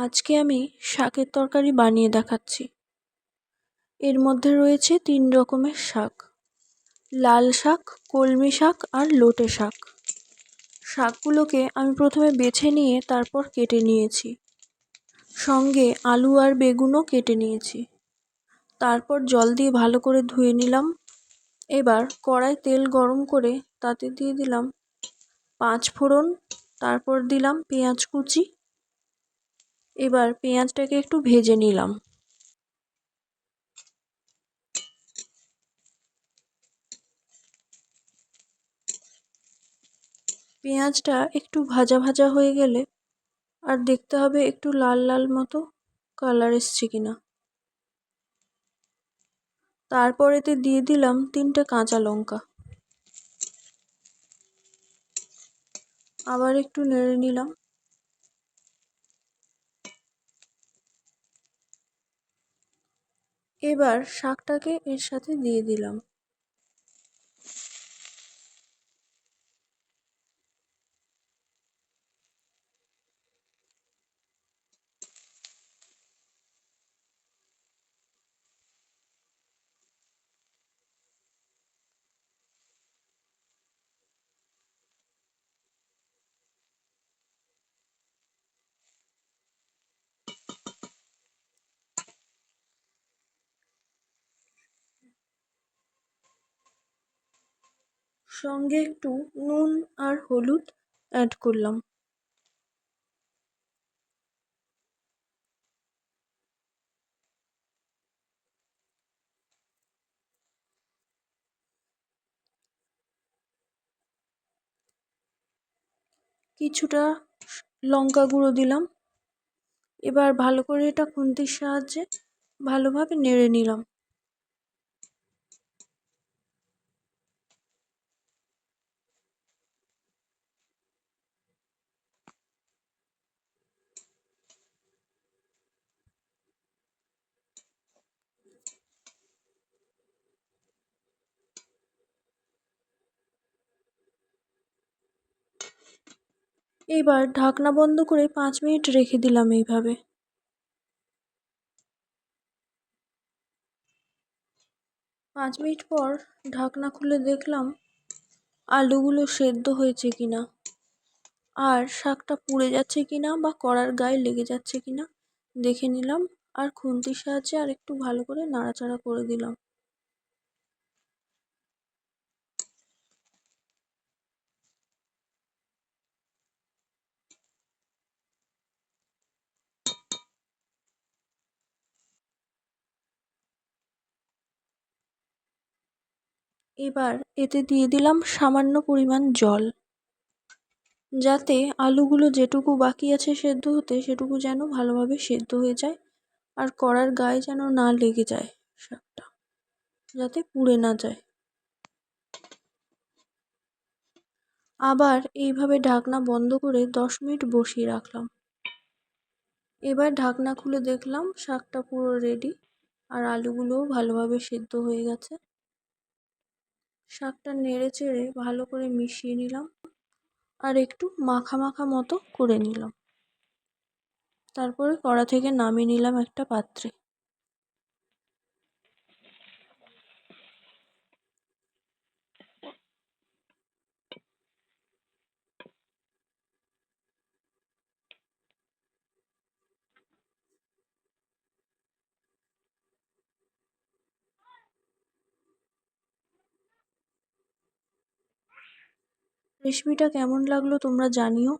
আজকে আমি শাকের তরকারি বানিয়ে দেখাচ্ছি। এর মধ্যে রয়েছে তিন রকমের শাক। লাল শাক, কলমি শাক আর লোটে শাক। শাকগুলোকে আমি প্রথমে বেছে নিয়ে তারপর কেটে নিয়েছি। সঙ্গে আলু আর বেগুনও কেটে নিয়েছি। তারপর জল দিয়ে ভালো করে ধুয়ে নিলাম। এবার কড়াই তেল গরম করে তাতে দিয়ে দিলাম পাঁচ ফোড়ন, তারপর দিলাম পেঁয়াজ কুচি এবার পেঁয়াজটাকে একটু ভেজে নিলাম। পেঁয়াজটা একটু ভাজা ভাজা হয়ে গেলে আর দেখতে হবে একটু লাল লাল মতো কালার এসছে কিনা। তারপর এতে দিয়ে দিলাম তিনটে কাঁচা লঙ্কা। আবার একটু নেড়ে নিলাম। এবার শাকটাকে এর সাথে দিয়ে দিলাম। সঙ্গে একটু নুন আর হলুদ অ্যাড করলাম। কিছুটা লঙ্কা গুঁড়ো দিলাম। এবার ভালো করে এটা খুন্তির সাহায্যে ভালোভাবে নেড়ে নিলাম। এবার ঢাকনা বন্ধ করে পাঁচ মিনিট রেখে দিলাম এইভাবে। পাঁচ মিনিট পর ঢাকনা খুলে দেখলাম আলুগুলো সেদ্ধ হয়েছে কিনা, আর শাকটা পুড়ে যাচ্ছে কিনা বা কড়ার গায়ে লেগে যাচ্ছে কিনা দেখে নিলাম, আর খুন্তির সাহায্যে আর একটু ভালো করে নাড়াচাড়া করে দিলাম। এবার এতে দিয়ে দিলাম সামান্য পরিমাণ জল। যাতে আলুগুলো যেটুকু বাকি আছে সেদ্ধ হতে সেটুকু যেন ভালোভাবে সেদ্ধ হয়ে যায় আর কড়ার গায়ে যেন না লেগে যায় শাকটা, যাতে পুড়ে না যায়। আবার এইভাবে ঢাকনা বন্ধ করে দশ মিনিট বসিয়ে রাখলাম। এবার ঢাকনা খুলে দেখলাম শাকটা পুরো রেডি আর আলুগুলোও ভালোভাবে সেদ্ধ হয়ে গেছে। শাকটা নেড়ে চেড়ে ভালো করে মিশিয়ে নিলাম আর একটু মাখা মাখা মতো করে নিলাম। তারপরে কড়া থেকে নামিয়ে নিলাম একটা পাত্রে। রেসিপিটা কেমন লাগল তোমরা জানিও।